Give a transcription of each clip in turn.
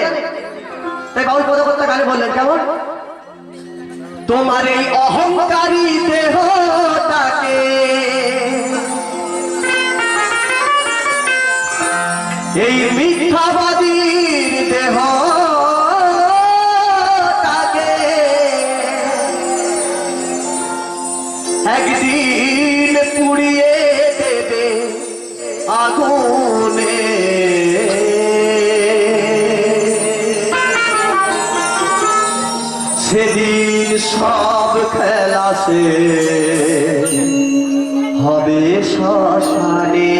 জানে তাই বাউল পদকর্তা গানে বললেন কেমন? তোমার এই অহংকারী এই মিথ্যাবাদীর দেহটাকে সেদিন সব খেলা সে হবে শ্মশানে।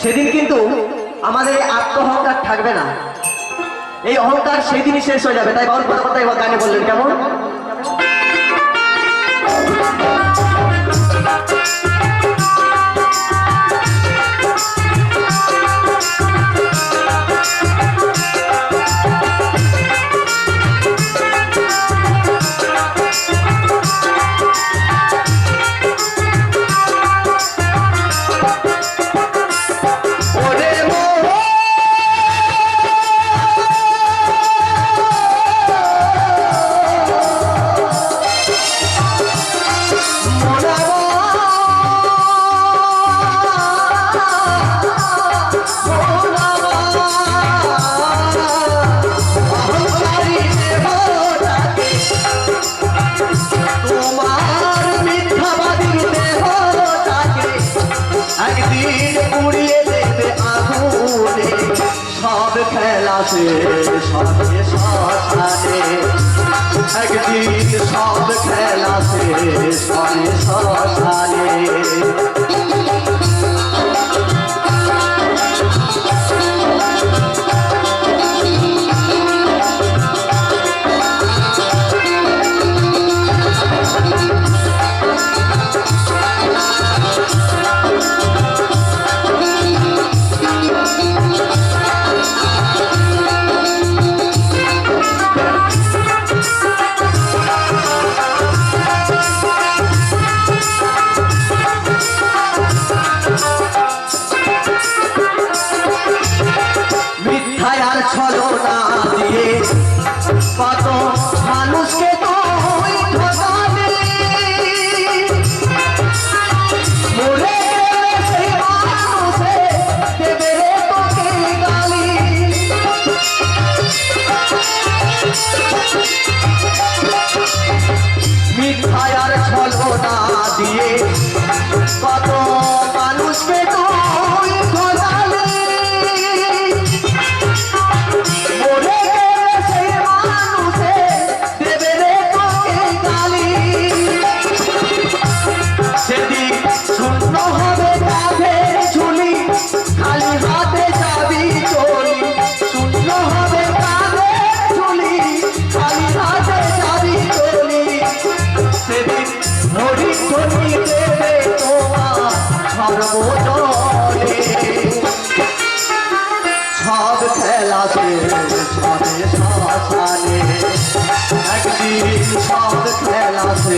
সেদিন কিন্তু আমাদের আত্মহংকার থাকবে না। এই অহংকার সেদিনই শেষ হয়ে যাবে। তাই বাউল কথা এবার গানে বললেন কেমন? খেলা সঙ্গে হবে একদিন সব খেলা সে হবে শ্মশানে খেলাতে সবে শ্মশানে একদিন সব খেলাতে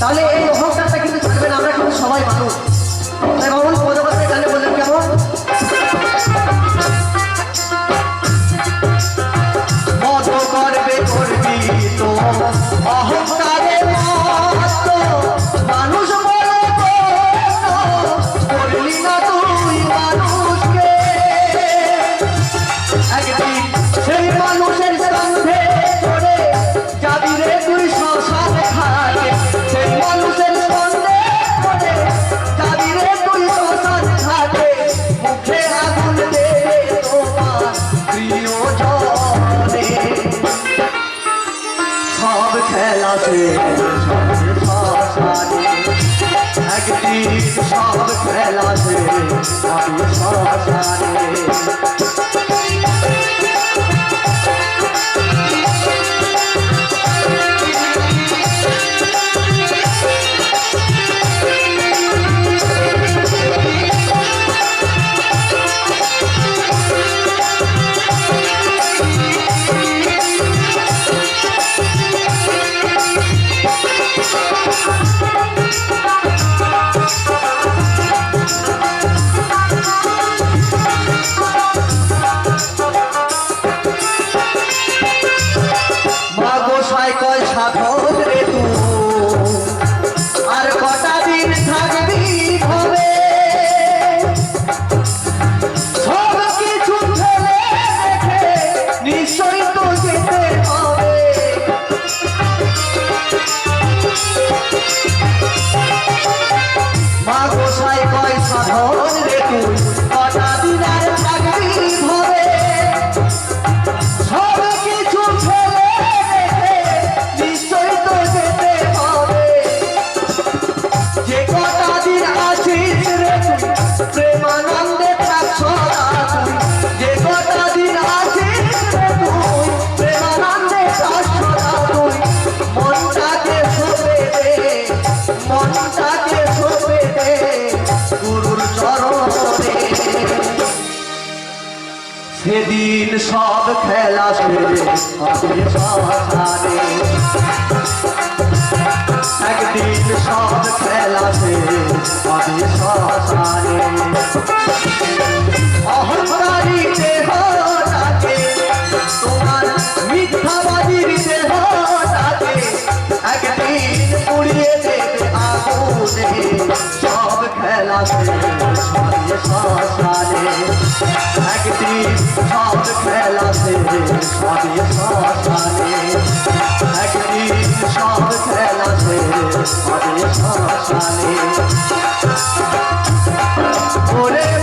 打嘞！খেলাতে একদিন সব খেলাতে আমি সরকারে side by side. Oh, সেদিন সব খেলা একদিন সব খেলা সে আমি সসারে খেলাতে আমি ভাসানে একদিন সব খেলাতে আমি ভাসানে ওরে